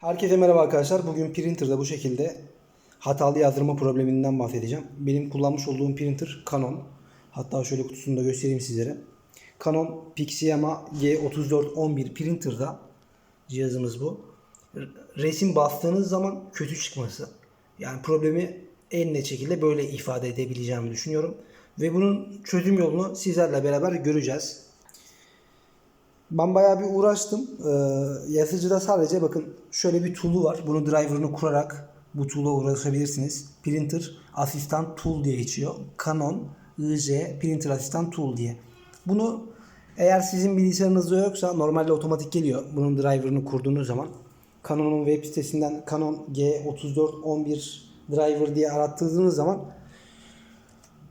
Herkese merhaba arkadaşlar. Bugün printer'da bu şekilde hatalı yazdırma probleminden bahsedeceğim. Benim kullanmış olduğum printer Canon. Hatta şöyle kutusunu da göstereyim sizlere. Canon Pixiyama G3411 printer'da cihazımız bu. Resim bastığınız zaman kötü çıkması. Yani problemi en net şekilde böyle ifade edebileceğimi düşünüyorum. Ve bunun çözüm yolunu sizlerle beraber göreceğiz. Ben bayağı bir uğraştım. Ee, yazıcıda sadece bakın şöyle bir tool'u var. Bunu driver'ını kurarak bu tool'a uğraşabilirsiniz. Printer Asistan Tool diye geçiyor. Canon IJ Printer Asistan Tool diye. Bunu eğer sizin bilgisayarınızda yoksa normalde otomatik geliyor. Bunun driver'ını kurduğunuz zaman. Canon'un web sitesinden Canon G3411 driver diye arattırdığınız zaman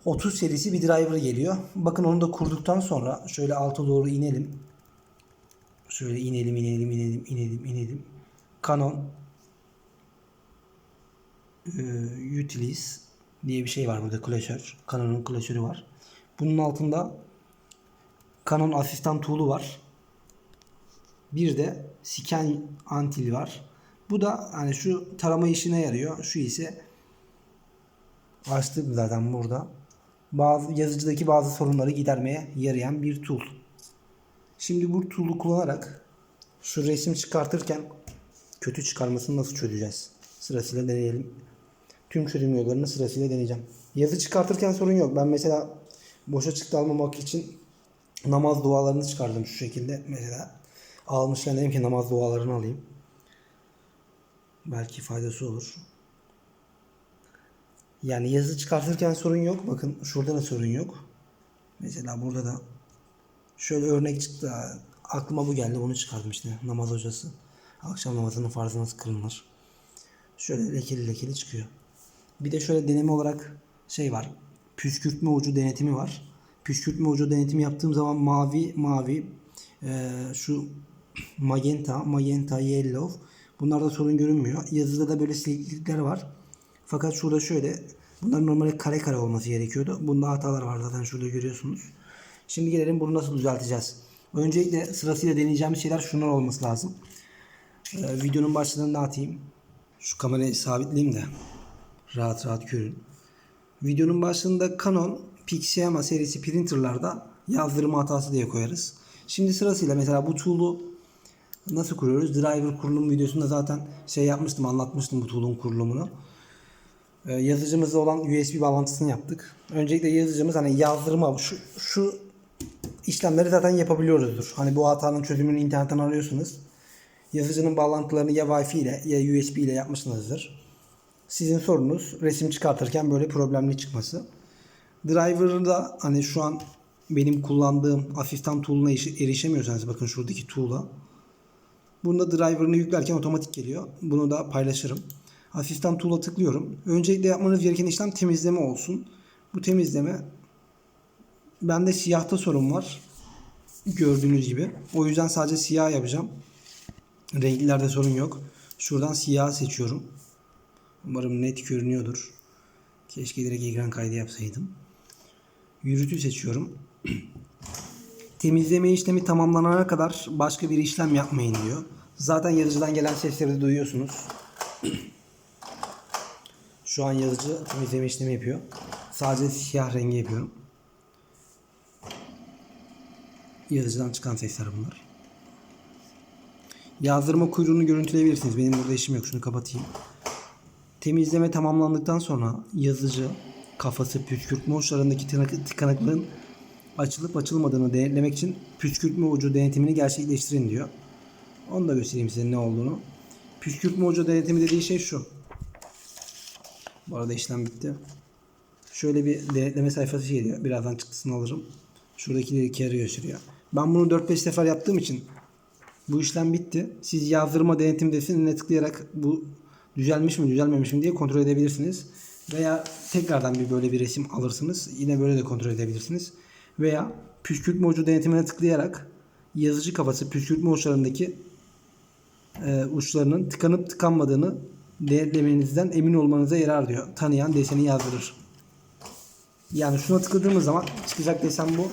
30 serisi bir driver geliyor. Bakın onu da kurduktan sonra şöyle alta doğru inelim. Şöyle inelim inelim inelim inelim inelim. Canon e, Utilities diye bir şey var burada klasör. Canon'un klasörü var. Bunun altında Canon asistan tool'u var. Bir de scan antil var. Bu da hani şu tarama işine yarıyor. Şu ise açtım zaten burada. Bazı yazıcıdaki bazı sorunları gidermeye yarayan bir tool. Şimdi bu tool'u kullanarak şu resim çıkartırken kötü çıkarmasını nasıl çözeceğiz? Sırasıyla deneyelim. Tüm çözüm yollarını sırasıyla deneyeceğim. Yazı çıkartırken sorun yok. Ben mesela boşa çıktı almamak için namaz dualarını çıkardım şu şekilde. Mesela almışken dedim ki namaz dualarını alayım. Belki faydası olur. Yani yazı çıkartırken sorun yok. Bakın şurada da sorun yok. Mesela burada da Şöyle örnek çıktı. Aklıma bu geldi. Bunu çıkardım işte. Namaz hocası. Akşam namazının farzı nasıl kılınır? Şöyle lekeli lekeli çıkıyor. Bir de şöyle deneme olarak şey var. Püskürtme ucu denetimi var. Püskürtme ucu denetimi yaptığım zaman mavi mavi eee, şu magenta, magenta, yellow bunlarda sorun görünmüyor. Yazıda da böyle siliklikler var. Fakat şurada şöyle bunlar normalde kare kare olması gerekiyordu. Bunda hatalar var zaten şurada görüyorsunuz. Şimdi gelelim bunu nasıl düzelteceğiz. Öncelikle sırasıyla deneyeceğimiz şeyler şunlar olması lazım. Ee, videonun başlığını atayım. Şu kamerayı sabitleyeyim de rahat rahat görün. Videonun başlığında Canon Pixiyama serisi printerlarda yazdırma hatası diye koyarız. Şimdi sırasıyla mesela bu tool'u nasıl kuruyoruz? Driver kurulum videosunda zaten şey yapmıştım, anlatmıştım bu tool'un kurulumunu. Ee, yazıcımızda olan USB bağlantısını yaptık. Öncelikle yazıcımız hani yazdırma şu, şu işlemleri zaten yapabiliyoruzdur. Hani bu hatanın çözümünü internetten arıyorsunuz. Yazıcının bağlantılarını ya Wi-Fi ile ya USB ile yapmışsınızdır. Sizin sorunuz resim çıkartırken böyle problemli çıkması. Driver'da hani şu an benim kullandığım asistan tool'una erişe- erişemiyorsanız bakın şuradaki tool'a. Bunda driver'ını yüklerken otomatik geliyor. Bunu da paylaşırım. Asistan tool'a tıklıyorum. Öncelikle yapmanız gereken işlem temizleme olsun. Bu temizleme bende siyahta sorun var. Gördüğünüz gibi. O yüzden sadece siyah yapacağım. Renklerde sorun yok. Şuradan siyah seçiyorum. Umarım net görünüyordur. Keşke direkt ekran kaydı yapsaydım. Yürütü seçiyorum. Temizleme işlemi tamamlanana kadar başka bir işlem yapmayın diyor. Zaten yazıcıdan gelen sesleri de duyuyorsunuz. Şu an yazıcı temizleme işlemi yapıyor. Sadece siyah rengi yapıyorum. Yazıcıdan çıkan sesler bunlar. Yazdırma kuyruğunu görüntüleyebilirsiniz. Benim burada işim yok. Şunu kapatayım. Temizleme tamamlandıktan sonra yazıcı kafası püskürtme uçlarındaki tıkanık- tıkanıklığın açılıp açılmadığını denetlemek için püskürtme ucu denetimini gerçekleştirin diyor. Onu da göstereyim size ne olduğunu. Püskürtme ucu denetimi dediği şey şu. Bu arada işlem bitti. Şöyle bir denetleme sayfası geliyor. Birazdan çıktısını alırım. Şuradakileri iki gösteriyor. Ben bunu 4-5 sefer yaptığım için bu işlem bitti. Siz yazdırma denetim definine tıklayarak bu düzelmiş mi düzelmemiş mi diye kontrol edebilirsiniz. Veya tekrardan bir böyle bir resim alırsınız. Yine böyle de kontrol edebilirsiniz. Veya püskürtme ucu denetimine tıklayarak yazıcı kafası püskürtme uçlarındaki e, uçlarının tıkanıp tıkanmadığını denetlemenizden emin olmanıza yarar diyor. Tanıyan deseni yazdırır. Yani şuna tıkladığımız zaman çıkacak desen bu.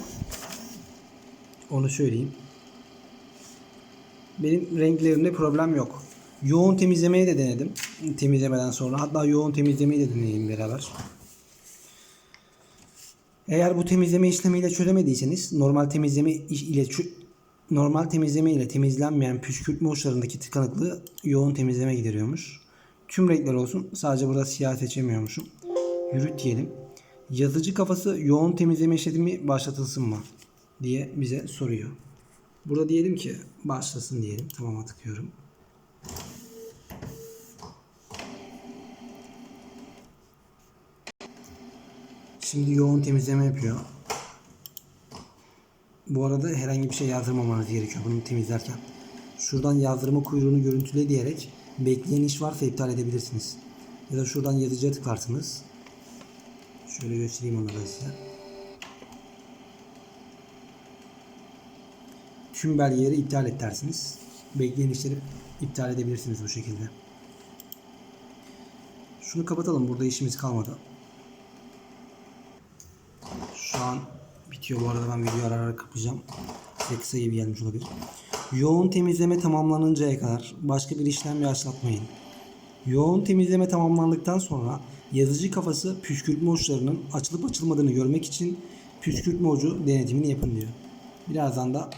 Onu söyleyeyim. Benim renklerimde problem yok. Yoğun temizlemeyi de denedim. Temizlemeden sonra. Hatta yoğun temizlemeyi de deneyelim beraber. Eğer bu temizleme işlemiyle çözemediyseniz normal temizleme ile normal temizleme ile temizlenmeyen püskürtme uçlarındaki tıkanıklığı yoğun temizleme gideriyormuş. Tüm renkler olsun. Sadece burada siyah seçemiyormuşum. Yürüt diyelim. Yazıcı kafası yoğun temizleme işlemi başlatılsın mı? Diye bize soruyor. Burada diyelim ki başlasın diyelim. Tamam'a tıklıyorum. Şimdi yoğun temizleme yapıyor. Bu arada herhangi bir şey yazdırmamanız gerekiyor bunu temizlerken. Şuradan yazdırma kuyruğunu görüntüle diyerek bekleyen iş varsa iptal edebilirsiniz. Ya da şuradan yazıcıya tıklarsınız. Şöyle göstereyim da size. Tüm belgeleri iptal et dersiniz. Bekleyen işleri iptal edebilirsiniz bu şekilde. Şunu kapatalım. Burada işimiz kalmadı. Şu an bitiyor. Bu arada ben videoyu ara ara kapayacağım. Size kısa gibi gelmiş olabilir. Yoğun temizleme tamamlanıncaya kadar başka bir işlem başlatmayın. Yoğun temizleme tamamlandıktan sonra yazıcı kafası püskürtme uçlarının açılıp açılmadığını görmek için püskürtme ucu denetimini yapın diyor. Birazdan da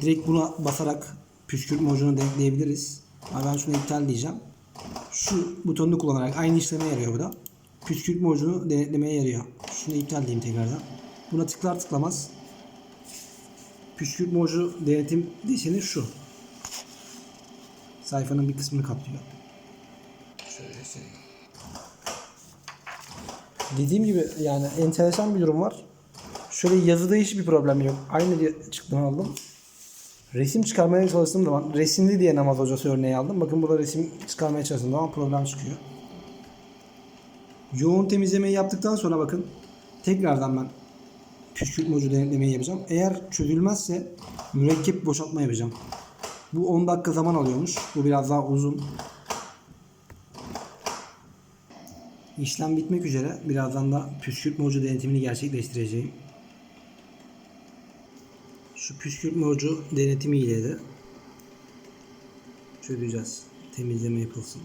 direkt buna basarak püskürtme ucunu denetleyebiliriz. Ama ben şunu iptal diyeceğim. Şu butonunu kullanarak aynı işleme yarıyor bu da. Püskürtme ucunu denetlemeye yarıyor. Şunu iptal diyeyim tekrardan. Buna tıklar tıklamaz. Püskürtme ucu denetim deseni şu. Sayfanın bir kısmını kaplıyor. Şöyle. Dediğim gibi yani enteresan bir durum var. Şöyle yazıda hiçbir problem yok. Aynı çıktım aldım. Resim çıkarmaya çalıştığım zaman resimli diye namaz hocası örneği aldım. Bakın burada resim çıkarmaya çalıştığım zaman problem çıkıyor. Yoğun temizlemeyi yaptıktan sonra bakın tekrardan ben püskürtme denetlemeyi yapacağım. Eğer çözülmezse mürekkep boşaltma yapacağım. Bu 10 dakika zaman alıyormuş. Bu biraz daha uzun. İşlem bitmek üzere. Birazdan da püskürtme ucu denetimini gerçekleştireceğim. Şu püskürtme ucu denetimiyle de çözeceğiz. Temizleme yapılsın.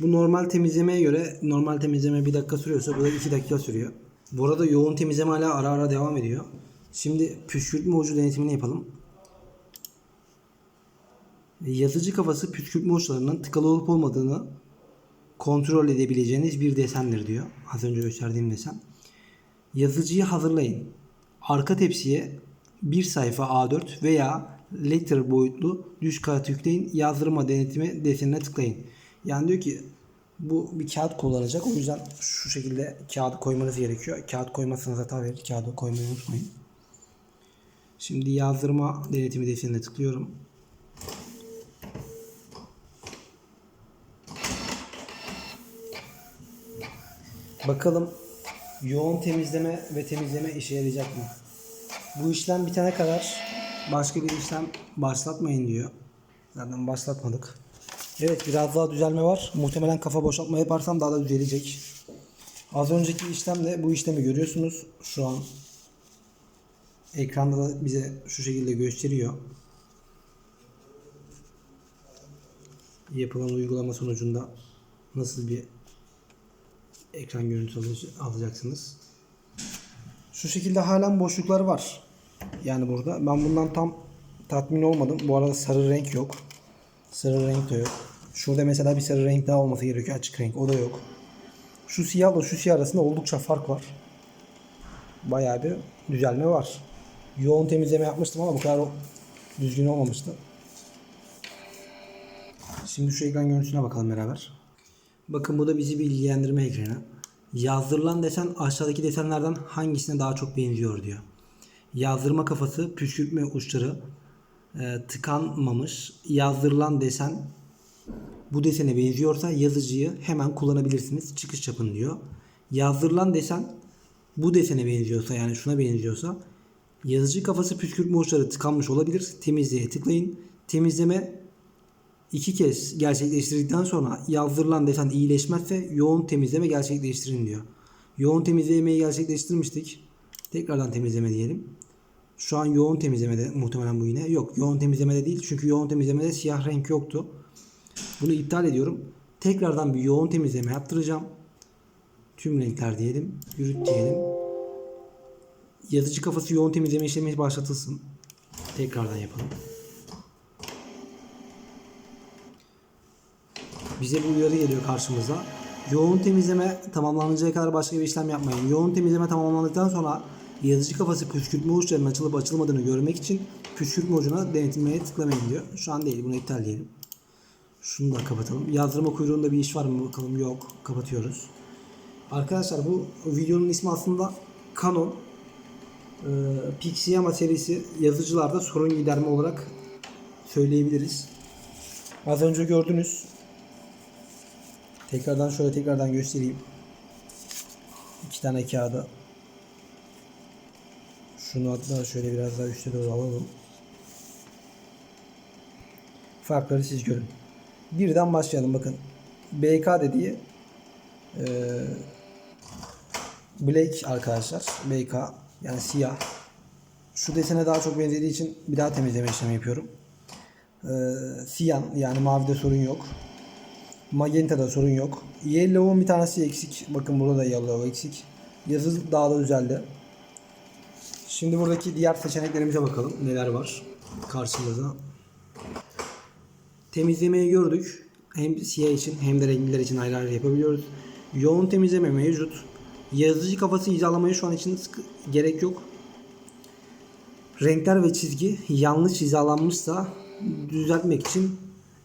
Bu normal temizlemeye göre normal temizleme 1 dakika sürüyorsa bu da 2 dakika sürüyor. Bu arada yoğun temizleme hala ara ara devam ediyor. Şimdi püskürtme ucu denetimini yapalım. Yazıcı kafası püskürtme uçlarının tıkalı olup olmadığını kontrol edebileceğiniz bir desendir diyor. Az önce gösterdiğim desen. Yazıcıyı hazırlayın. Arka tepsiye bir sayfa A4 veya letter boyutlu düz kağıt yükleyin. Yazdırma denetimi desenine tıklayın. Yani diyor ki bu bir kağıt kullanacak. O yüzden şu şekilde kağıdı koymanız gerekiyor. Kağıt koymazsanız hata verir. Kağıdı koymayı unutmayın. Şimdi yazdırma denetimi desenine tıklıyorum. Bakalım yoğun temizleme ve temizleme işe yarayacak mı? Bu işlem bitene kadar başka bir işlem başlatmayın diyor. Zaten başlatmadık. Evet biraz daha düzelme var. Muhtemelen kafa boşaltma yaparsam daha da düzelecek. Az önceki işlemde bu işlemi görüyorsunuz. Şu an ekranda da bize şu şekilde gösteriyor. Yapılan uygulama sonucunda nasıl bir ekran görüntüsü alacaksınız. Şu şekilde halen boşluklar var. Yani burada. Ben bundan tam tatmin olmadım. Bu arada sarı renk yok. Sarı renk de yok. Şurada mesela bir sarı renk daha olması gerekiyor. Açık renk. O da yok. Şu siyahla şu siyah arasında oldukça fark var. Bayağı bir düzelme var. Yoğun temizleme yapmıştım ama bu kadar düzgün olmamıştı. Şimdi şu ekran görüntüsüne bakalım beraber. Bakın bu da bizi bir ilgilendirme ekranı. Yazdırılan desen aşağıdaki desenlerden hangisine daha çok benziyor diyor. Yazdırma kafası, püskürtme uçları e, tıkanmamış. Yazdırılan desen bu desene benziyorsa yazıcıyı hemen kullanabilirsiniz. Çıkış yapın diyor. Yazdırılan desen bu desene benziyorsa yani şuna benziyorsa yazıcı kafası püskürtme uçları tıkanmış olabilir. Temizleye tıklayın. Temizleme iki kez gerçekleştirdikten sonra yazdırılan desen iyileşmezse yoğun temizleme gerçekleştirin diyor. Yoğun temizlemeyi gerçekleştirmiştik. Tekrardan temizleme diyelim. Şu an yoğun temizlemede muhtemelen bu yine. Yok yoğun temizlemede değil. Çünkü yoğun temizlemede siyah renk yoktu. Bunu iptal ediyorum. Tekrardan bir yoğun temizleme yaptıracağım. Tüm renkler diyelim. Yürüt diyelim. Yazıcı kafası yoğun temizleme işlemi başlatılsın. Tekrardan yapalım. Bize bu uyarı geliyor karşımıza. Yoğun temizleme tamamlanıncaya kadar başka bir işlem yapmayın. Yoğun temizleme tamamlandıktan sonra yazıcı kafası püskürtme uçlarının açılıp açılmadığını görmek için püskürtme ucuna denetimleye tıklamayın diyor. Şu an değil bunu iptal diyelim. Şunu da kapatalım. Yazdırma kuyruğunda bir iş var mı bakalım. Yok. Kapatıyoruz. Arkadaşlar bu videonun ismi aslında Canon e, Pixiyama serisi yazıcılarda sorun giderme olarak söyleyebiliriz. Az önce gördünüz. Tekrardan şöyle tekrardan göstereyim. İki tane kağıda. Şunu hatta şöyle biraz daha üstte doğru alalım. Farkları siz görün. Birden başlayalım bakın. BK dediği eee Black arkadaşlar. BK yani siyah. Şu desene daha çok benzediği için bir daha temizleme işlemi yapıyorum. Ee, siyan yani mavide sorun yok. Magenta'da sorun yok. Yellow'un bir tanesi eksik. Bakın burada da yellow eksik. Yazı daha da düzeldi. Şimdi buradaki diğer seçeneklerimize bakalım. Neler var karşımızda. Temizlemeyi gördük. Hem siyah için hem de renkliler için ayrı ayrı yapabiliyoruz. Yoğun temizleme mevcut. Yazıcı kafası hizalamaya şu an için sıkı- gerek yok. Renkler ve çizgi yanlış hizalanmışsa düzeltmek için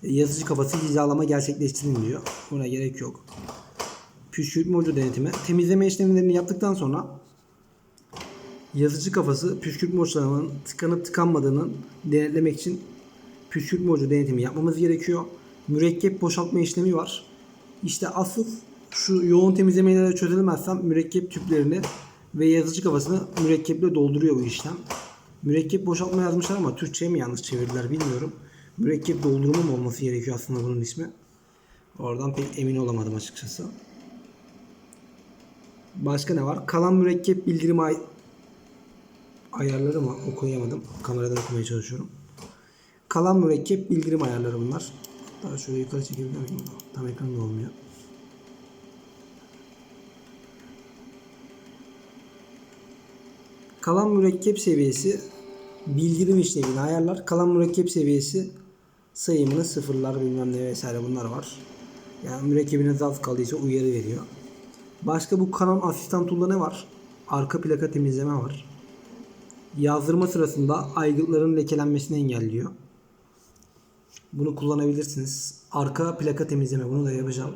yazıcı kafası hizalama gerçekleştirin diyor. Buna gerek yok. Püskürtme ucu denetimi. Temizleme işlemlerini yaptıktan sonra yazıcı kafası püskürtme uçlarının tıkanıp tıkanmadığını denetlemek için püskürtme ucu denetimi yapmamız gerekiyor. Mürekkep boşaltma işlemi var. İşte asıl şu yoğun temizlemeleri çözülmezsem mürekkep tüplerini ve yazıcı kafasını mürekkeple dolduruyor bu işlem. Mürekkep boşaltma yazmışlar ama Türkçe'ye mi yanlış çevirdiler bilmiyorum. Mürekkep doldurumu mu olması gerekiyor aslında bunun ismi. Oradan pek emin olamadım açıkçası. Başka ne var? Kalan mürekkep bildirim ay ayarları mı? Okuyamadım. Kameradan okumaya çalışıyorum. Kalan mürekkep bildirim ayarları bunlar. Daha şöyle yukarı çekebilir miyim? Tam ekranda olmuyor. Kalan mürekkep seviyesi bildirim işlemini ayarlar. Kalan mürekkep seviyesi sayımını sıfırlar bilmem ne vesaire bunlar var. Yani mürekkebiniz az kaldıysa uyarı veriyor. Başka bu Canon asistan tool'da ne var? Arka plaka temizleme var. Yazdırma sırasında aygıtların lekelenmesini engelliyor. Bunu kullanabilirsiniz. Arka plaka temizleme bunu da yapacağım.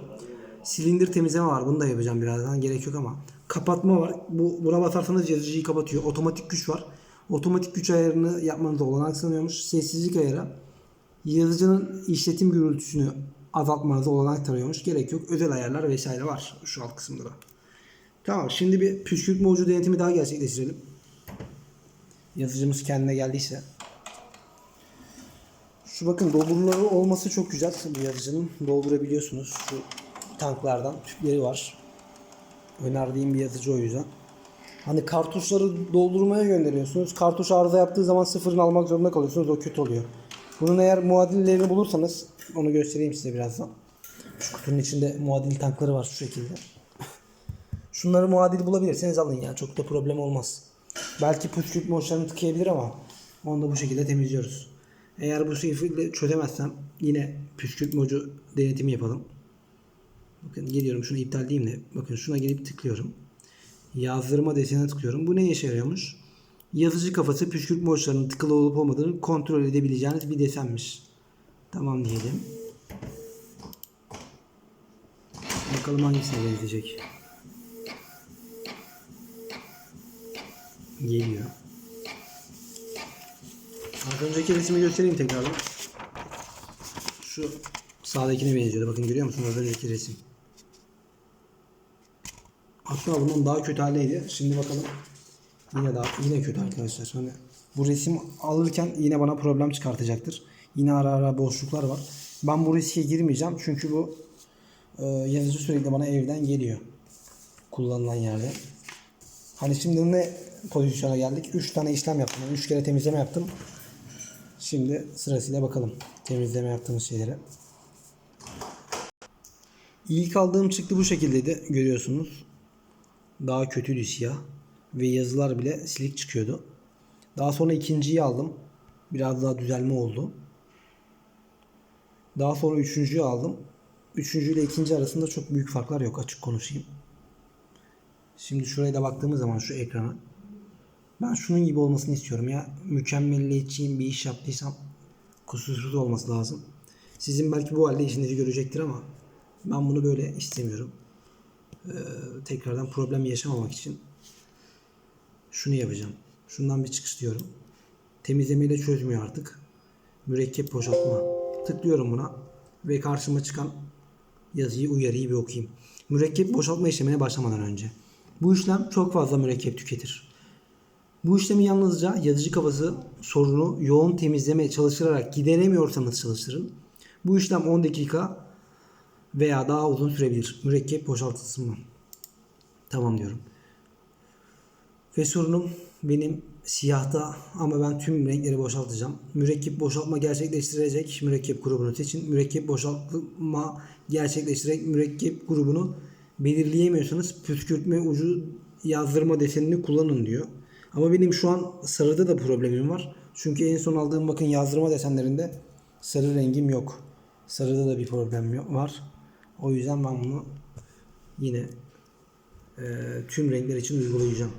Silindir temizleme var. Bunu da yapacağım birazdan. Gerek yok ama. Kapatma var. Bu buna basarsanız yazıcıyı kapatıyor. Otomatik güç var. Otomatik güç ayarını yapmanıza olanak sanıyormuş. Sessizlik ayarı yazıcının işletim gürültüsünü azaltmanıza olanak tanıyormuş. Gerek yok. Özel ayarlar vesaire var şu alt kısımda da. Tamam şimdi bir püskürtme ucu denetimi daha gerçekleştirelim. Yazıcımız kendine geldiyse. Şu bakın doldurmaları olması çok güzel bu yazıcının. Doldurabiliyorsunuz. Şu tanklardan tüpleri var. Önerdiğim bir yazıcı o yüzden. Hani kartuşları doldurmaya gönderiyorsunuz. Kartuş arıza yaptığı zaman sıfırını almak zorunda kalıyorsunuz. O kötü oluyor. Bunun eğer muadillerini bulursanız onu göstereyim size birazdan. Şu kutunun içinde muadil tankları var şu şekilde. Şunları muadil bulabilirseniz alın ya. Çok da problem olmaz. Belki püskürtme uçlarını tıkayabilir ama onu da bu şekilde temizliyoruz. Eğer bu şekilde çözemezsem yine püskürtme ucu denetimi yapalım. Bakın geliyorum şunu iptal diyeyim de. Bakın şuna gelip tıklıyorum. Yazdırma desenine tıklıyorum. Bu ne işe yarıyormuş? Yazıcı kafası püskürtme uçlarının tıkılı olup olmadığını kontrol edebileceğiniz bir desenmiş. Tamam diyelim. Bakalım hangisine benzeyecek. Geliyor. Az önceki resmi göstereyim tekrardan. Şu sağdakine benziyordu. Bakın görüyor musunuz az önceki resim. Hatta bundan daha kötü haldeydi. Şimdi bakalım. Yine daha yine kötü arkadaşlar. Hani bu resim alırken yine bana problem çıkartacaktır. Yine ara ara boşluklar var. Ben bu riske girmeyeceğim. Çünkü bu e, yazıcı sürekli bana evden geliyor. Kullanılan yerde. Hani şimdi ne pozisyona geldik. 3 tane işlem yaptım. 3 kere temizleme yaptım. Şimdi sırasıyla bakalım temizleme yaptığımız şeylere. İlk aldığım çıktı bu şekildeydi görüyorsunuz. Daha kötüydü siyah. Ve yazılar bile silik çıkıyordu. Daha sonra ikinciyi aldım. Biraz daha düzelme oldu. Daha sonra üçüncüyü aldım. Üçüncü ile ikinci arasında çok büyük farklar yok açık konuşayım. Şimdi şuraya da baktığımız zaman şu ekrana. Ben şunun gibi olmasını istiyorum ya. Mükemmelliyetçiyim bir iş yaptıysam kusursuz olması lazım. Sizin belki bu halde işinizi görecektir ama ben bunu böyle istemiyorum. Ee, tekrardan problem yaşamamak için şunu yapacağım. Şundan bir çıkış diyorum. Temizlemeyle çözmüyor artık. Mürekkep boşaltma. Tıklıyorum buna ve karşıma çıkan yazıyı uyarıyı bir okuyayım. Mürekkep boşaltma işlemine başlamadan önce. Bu işlem çok fazla mürekkep tüketir. Bu işlemi yalnızca yazıcı kafası sorunu yoğun temizleme çalıştırarak gideremiyorsanız çalıştırın. Bu işlem 10 dakika veya daha uzun sürebilir. Mürekkep boşaltılsın mı? Tamam diyorum. Ve sorunum benim siyahta ama ben tüm renkleri boşaltacağım. Mürekkep boşaltma gerçekleştirecek mürekkep grubunu seçin. Mürekkep boşaltma gerçekleştirecek mürekkep grubunu belirleyemiyorsanız püskürtme ucu yazdırma desenini kullanın diyor. Ama benim şu an sarıda da problemim var. Çünkü en son aldığım bakın yazdırma desenlerinde sarı rengim yok. Sarıda da bir problem var. O yüzden ben bunu yine e, tüm renkler için uygulayacağım.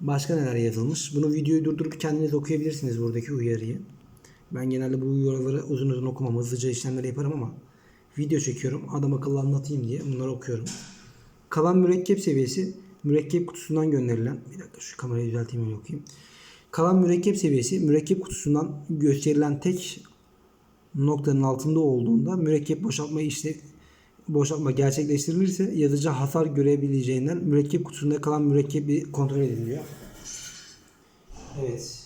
Başka neler yazılmış? Bunu videoyu durdurup kendiniz okuyabilirsiniz buradaki uyarıyı. Ben genelde bu uyarıları uzun uzun okumam. Hızlıca işlemleri yaparım ama video çekiyorum. Adam akıllı anlatayım diye bunları okuyorum. Kalan mürekkep seviyesi mürekkep kutusundan gönderilen bir dakika şu kamerayı düzelteyim öyle okuyayım. Kalan mürekkep seviyesi mürekkep kutusundan gösterilen tek noktanın altında olduğunda mürekkep boşaltma işte boşaltma gerçekleştirilirse yazıcı hasar görebileceğinden mürekkep kutusunda kalan mürekkebi kontrol ediliyor. Evet.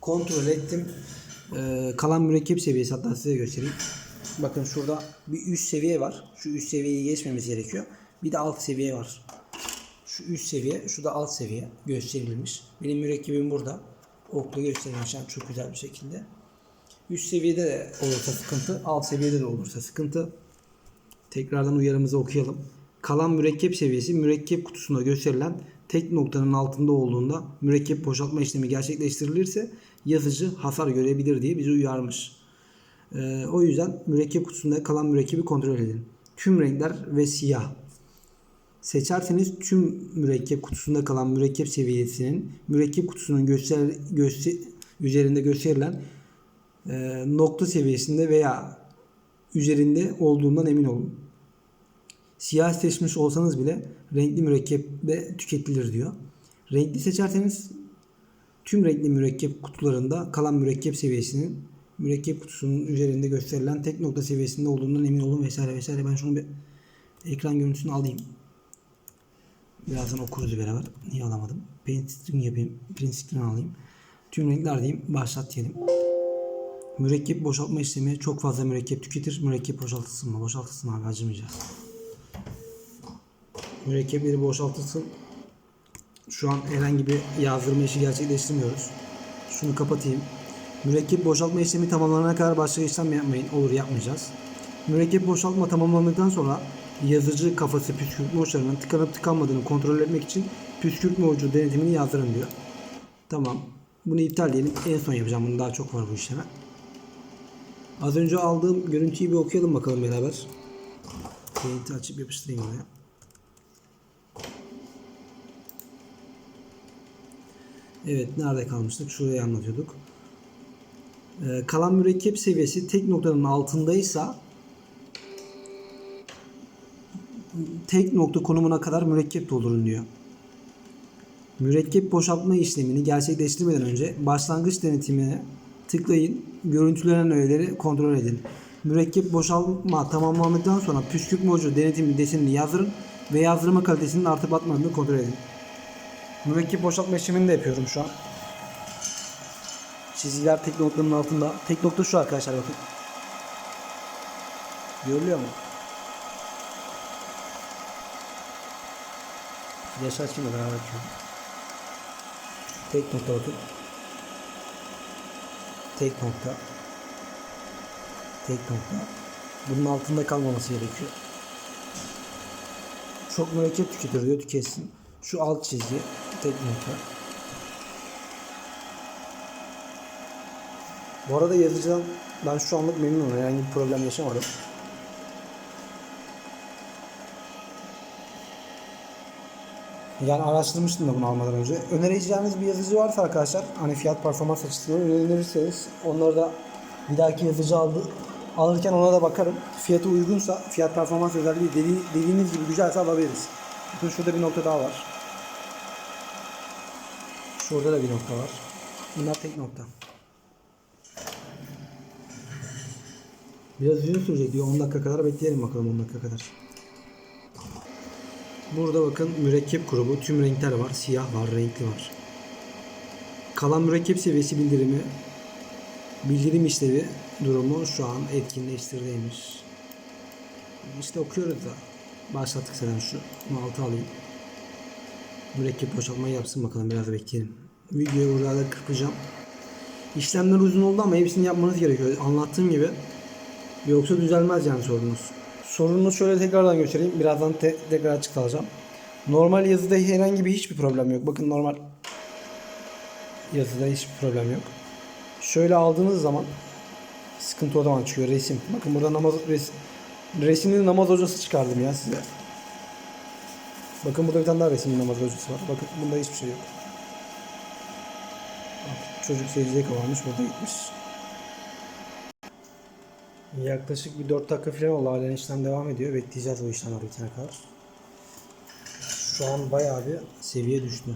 Kontrol ettim. Ee, kalan mürekkep seviyesi hatta size göstereyim. Bakın şurada bir üst seviye var. Şu üst seviyeyi geçmemiz gerekiyor. Bir de alt seviye var. Şu üst seviye, şu da alt seviye gösterilmiş. Benim mürekkebim burada. Okla gösterilmiş yani çok güzel bir şekilde. Üst seviyede de olursa sıkıntı, alt seviyede de olursa sıkıntı. Tekrardan uyarımızı okuyalım. Kalan mürekkep seviyesi mürekkep kutusunda gösterilen tek noktanın altında olduğunda mürekkep boşaltma işlemi gerçekleştirilirse yazıcı hasar görebilir diye bizi uyarmış. Ee, o yüzden mürekkep kutusunda kalan mürekkebi kontrol edin. Tüm renkler ve siyah. Seçerseniz tüm mürekkep kutusunda kalan mürekkep seviyesinin mürekkep kutusunun göster, göster, üzerinde gösterilen e, nokta seviyesinde veya üzerinde olduğundan emin olun. Siyah seçmiş olsanız bile renkli mürekkeple tüketilir diyor. Renkli seçerseniz tüm renkli mürekkep kutularında kalan mürekkep seviyesinin mürekkep kutusunun üzerinde gösterilen tek nokta seviyesinde olduğundan emin olun vesaire vesaire. Ben şunu bir ekran görüntüsünü alayım. Birazdan okuruz beraber. Niye alamadım? Print screen yapayım. Print screen alayım. Tüm renkler diyeyim. Başlat diyelim. Mürekkep boşaltma işlemi çok fazla mürekkep tüketir. Mürekkep boşaltılsın mı? Boşaltılsın abi acımayacağız. Mürekkepleri boşaltılsın. Şu an herhangi bir yazdırma işi gerçekleştirmiyoruz. Şunu kapatayım. Mürekkep boşaltma işlemi tamamlanana kadar başka işlem yapmayın. Olur yapmayacağız. Mürekkep boşaltma tamamlandıktan sonra yazıcı kafası püskürtme uçlarının tıkanıp tıkanmadığını kontrol etmek için püskürtme ucu denetimini yazdırın diyor. Tamam. Bunu iptal diyelim. En son yapacağım. Bunun daha çok var bu işleme. Az önce aldığım görüntüyü bir okuyalım bakalım beraber. Paint'i açıp yapıştırayım oraya. Evet nerede kalmıştık? Şurayı anlatıyorduk. Ee, kalan mürekkep seviyesi tek noktanın altındaysa tek nokta konumuna kadar mürekkep doldurun diyor. Mürekkep boşaltma işlemini gerçekleştirmeden önce başlangıç denetimine tıklayın. Görüntülenen öğeleri kontrol edin. Mürekkep boşaltma tamamlandıktan sonra püskürtme ucu denetimi desenini yazdırın ve yazdırma kalitesinin artıp artmadığını kontrol edin. Mürekkep boşaltma işlemini de yapıyorum şu an. Çizgiler tek noktanın altında. Tek nokta şu arkadaşlar bakın. Görülüyor mu? Flash açayım da beraber açıyorum. Tek nokta bakın. Tek nokta. Tek nokta. Bunun altında kalmaması gerekiyor. Çok mürekkep tüketir diyor tüketsin. Şu alt çizgi tek nokta. Bu arada yazıcıdan ben şu anlık memnunum. Herhangi bir problem yaşamadım. Yani araştırmıştım da bunu almadan önce. Önereceğiniz bir yazıcı varsa arkadaşlar hani fiyat performans açısından önerirseniz onları da bir dahaki yazıcı aldı, alırken ona da bakarım. Fiyatı uygunsa fiyat performans özelliği dedi, dediğiniz gibi güzelse alabiliriz. Bakın şurada bir nokta daha var. Şurada da bir nokta var. Bunlar tek nokta. Biraz uzun sürecek diyor. 10 dakika kadar bekleyelim bakalım 10 dakika kadar. Burada bakın mürekkep grubu tüm renkler var. Siyah var, renkli var. Kalan mürekkep seviyesi bildirimi bildirim işlevi durumu şu an etkinleştirdeymiş. İşte okuyoruz da. Başlattık zaten şu. Bunu altı alayım. Mürekkep boşaltmayı yapsın bakalım biraz bekleyelim. Videoyu burada da kırpacağım. İşlemler uzun oldu ama hepsini yapmanız gerekiyor. Anlattığım gibi. Yoksa düzelmez yani sorunuz. Sorunu şöyle tekrardan göstereyim. Birazdan te- tekrar açıklayacağım. Normal yazıda herhangi bir hiçbir problem yok. Bakın normal yazıda hiçbir problem yok. Şöyle aldığınız zaman sıkıntı o zaman çıkıyor resim. Bakın burada namaz resim, resimli namaz hocası çıkardım ya size. Bakın burada bir tane daha resimli namaz hocası var. Bakın bunda hiçbir şey yok. Çocuk secdeye kavarmış burada gitmiş. Yaklaşık bir 4 dakika falan oldu. Halen işlem devam ediyor. Bekleyeceğiz o işlemler bitene kadar. Şu an bayağı bir seviye düştü.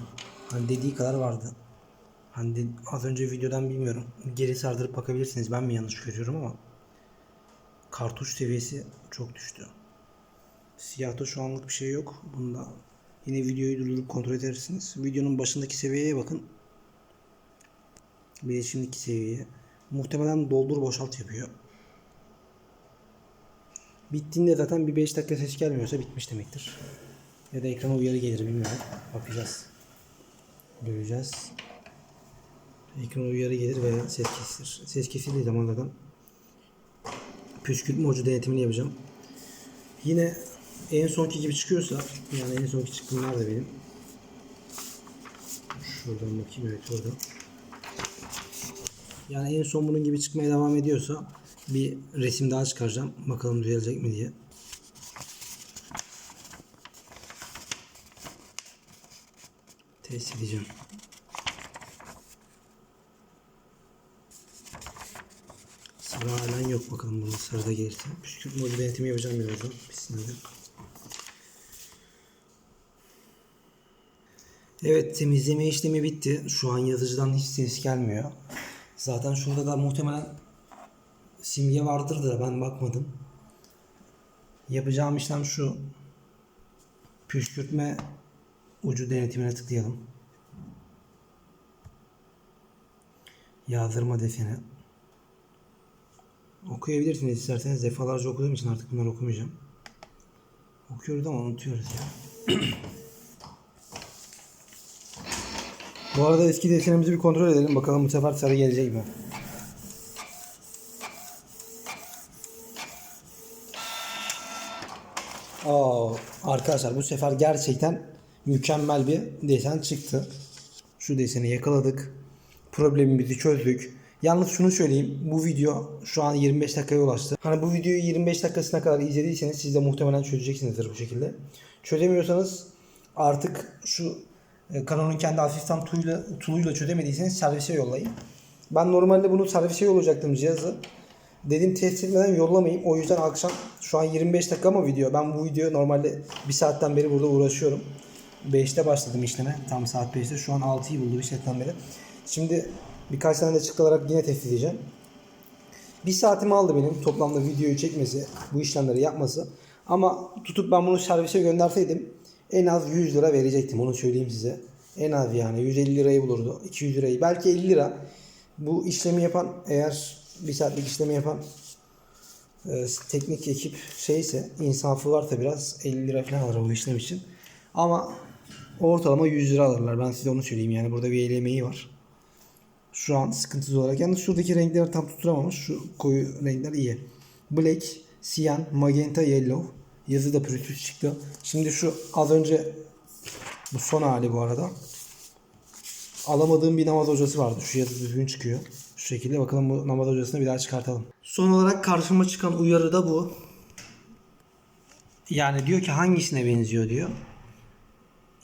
Hani dediği kadar vardı. Hani de- az önce videodan bilmiyorum. Geri sardırıp bakabilirsiniz. Ben mi yanlış görüyorum ama kartuş seviyesi çok düştü. Siyahta şu anlık bir şey yok. Bunda yine videoyu durdurup kontrol edersiniz. Videonun başındaki seviyeye bakın. Bir de şimdiki seviyeye. Muhtemelen doldur boşalt yapıyor. Bittiğinde zaten bir 5 dakika ses gelmiyorsa bitmiş demektir. Ya da ekrana uyarı gelir bilmiyorum. Bakacağız. Göreceğiz. Ekrana uyarı gelir veya ses kesilir. Ses kesildiği zaman zaten püskürtme ucu denetimini yapacağım. Yine en sonki gibi çıkıyorsa yani en sonki çıktığım nerede benim? Şuradan bakayım evet orada. Yani en son bunun gibi çıkmaya devam ediyorsa bir resim daha çıkaracağım. Bakalım düzelecek mi diye. Test edeceğim. Sıra halen yok bakalım bunun sırada gelirse. Püskürtme modu denetimi yapacağım birazdan. Bismillah. Evet temizleme işlemi bitti. Şu an yazıcıdan hiç ses gelmiyor. Zaten şurada da muhtemelen simge vardır da ben bakmadım. Yapacağım işlem şu. Püskürtme ucu denetimine tıklayalım. Yağdırma define. Okuyabilirsiniz isterseniz. Defalarca okuduğum için artık bunları okumayacağım. Okuyoruz ama unutuyoruz ya. Bu arada eski desenimizi bir kontrol edelim. Bakalım bu sefer sarı gelecek mi? Aa, arkadaşlar bu sefer gerçekten mükemmel bir desen çıktı. Şu deseni yakaladık. Problemimizi çözdük. Yalnız şunu söyleyeyim. Bu video şu an 25 dakikaya ulaştı. Hani bu videoyu 25 dakikasına kadar izlediyseniz siz de muhtemelen çözeceksinizdir bu şekilde. Çözemiyorsanız artık şu e, Canon'un kendi asistan tool'uyla, tool'uyla çözemediyseniz servise yollayın. Ben normalde bunu servise yollayacaktım cihazı. Dedim test etmeden yollamayayım. O yüzden akşam şu an 25 dakika ama video. Ben bu video normalde bir saatten beri burada uğraşıyorum. 5'te başladım işleme. Tam saat 5'te. Şu an 6'yı buldu bir saatten beri. Şimdi birkaç tane de çıkılarak yine test edeceğim. Bir saatimi aldı benim toplamda videoyu çekmesi, bu işlemleri yapması. Ama tutup ben bunu servise gönderseydim en az 100 lira verecektim onu söyleyeyim size. En az yani 150 lirayı bulurdu. 200 lirayı belki 50 lira. Bu işlemi yapan eğer bir saatlik işlemi yapan e, teknik ekip şeyse insafı varsa biraz 50 lira falan alır bu işlem için. Ama Ortalama 100 lira alırlar. Ben size onu söyleyeyim. Yani burada bir el emeği var. Şu an sıkıntısız olarak. Yalnız şuradaki renkleri tam tutturamamış. Şu koyu renkler iyi. Black, siyan, magenta, yellow. Yazı da pürüzsüz çıktı. Şimdi şu az önce bu son hali bu arada. Alamadığım bir namaz hocası vardı. Şu yazı düzgün çıkıyor. Şu şekilde bakalım bu namaz hocasını bir daha çıkartalım. Son olarak karşıma çıkan uyarı da bu. Yani diyor ki hangisine benziyor diyor.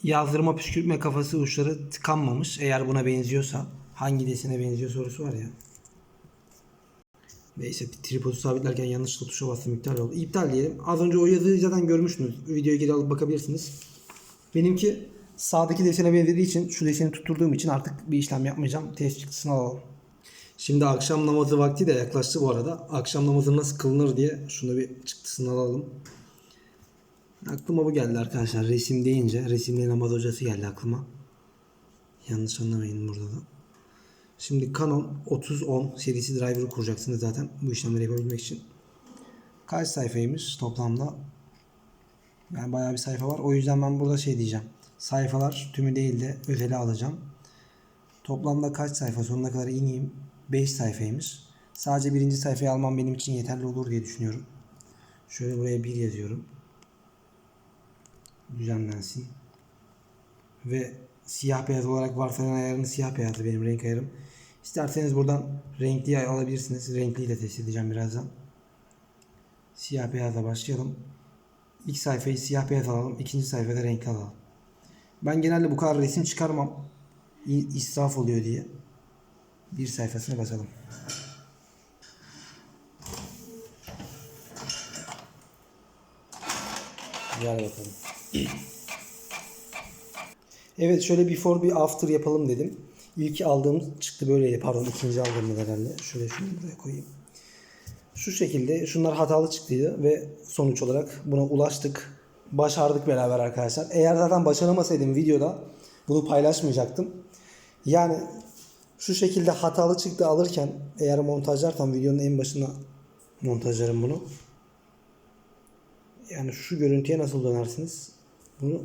Yazdırma püskürtme kafası uçları tıkanmamış. Eğer buna benziyorsa hangi desene benziyor sorusu var ya. Neyse tripodu sabitlerken yanlışlıkla tuşa bastım iptal oldu. İptal diyelim. Az önce o yazıyı zaten görmüştünüz. Videoyu geri alıp bakabilirsiniz. Benimki sağdaki desene benzediği için şu deseni tutturduğum için artık bir işlem yapmayacağım. Test çıktısını alalım. Şimdi akşam namazı vakti de yaklaştı bu arada. Akşam namazı nasıl kılınır diye şunu bir çıktısını alalım. Aklıma bu geldi arkadaşlar. Resim deyince resimli namaz hocası geldi aklıma. Yanlış anlamayın burada da. Şimdi Canon 3010 serisi driver'ı kuracaksınız zaten bu işlemleri yapabilmek için. Kaç sayfaymış toplamda? Yani bayağı bir sayfa var. O yüzden ben burada şey diyeceğim. Sayfalar tümü değil de özeli alacağım. Toplamda kaç sayfa sonuna kadar ineyim? 5 sayfaymış. Sadece birinci sayfayı almam benim için yeterli olur diye düşünüyorum. Şöyle buraya 1 yazıyorum düzenlensin. Ve siyah beyaz olarak varsayan ayarını siyah beyazdı benim renk ayarım. İsterseniz buradan renkli alabilirsiniz. Renkliyi de test edeceğim birazdan. Siyah beyazla başlayalım. İlk sayfayı siyah beyaz alalım. ikinci sayfada renkli alalım. Ben genelde bu kadar resim çıkarmam. İsraf oluyor diye. Bir sayfasına basalım. Gel bakalım. Evet şöyle before bir after yapalım dedim. İlk aldığım çıktı böyleydi. Pardon ikinci aldığım herhalde. Şöyle şunu buraya koyayım. Şu şekilde şunlar hatalı çıktıydı ve sonuç olarak buna ulaştık. Başardık beraber arkadaşlar. Eğer zaten başaramasaydım videoda bunu paylaşmayacaktım. Yani şu şekilde hatalı çıktı alırken eğer montajlarsam videonun en başına montajlarım bunu. Yani şu görüntüye nasıl dönersiniz? Bunu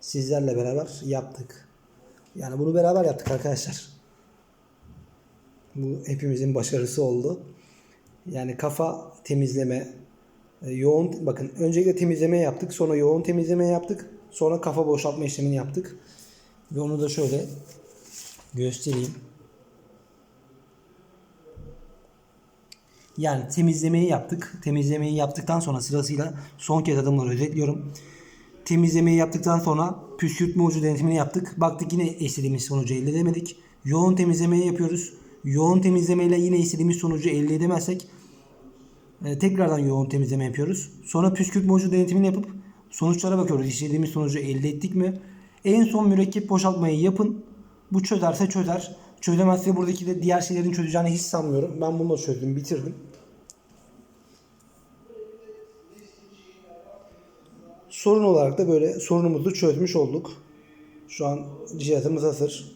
sizlerle beraber yaptık. Yani bunu beraber yaptık arkadaşlar. Bu hepimizin başarısı oldu. Yani kafa temizleme, e, yoğun bakın öncelikle temizleme yaptık, sonra yoğun temizleme yaptık, sonra kafa boşaltma işlemini yaptık. Ve onu da şöyle göstereyim. Yani temizlemeyi yaptık. Temizlemeyi yaptıktan sonra sırasıyla son kez adımları özetliyorum. Temizlemeyi yaptıktan sonra püskürtme ucu denetimini yaptık. Baktık yine istediğimiz sonucu elde edemedik. Yoğun temizlemeyi yapıyoruz. Yoğun temizlemeyle yine istediğimiz sonucu elde edemezsek e, tekrardan yoğun temizleme yapıyoruz. Sonra püskürtme ucu denetimini yapıp sonuçlara bakıyoruz. İstediğimiz sonucu elde ettik mi? En son mürekkep boşaltmayı yapın. Bu çözerse çözer. Çözemezse buradaki de diğer şeylerin çözeceğini hiç sanmıyorum. Ben bunu da çözdüm, bitirdim. Sorun olarak da böyle sorunumuzu çözmüş olduk. Şu an cihazımız hazır.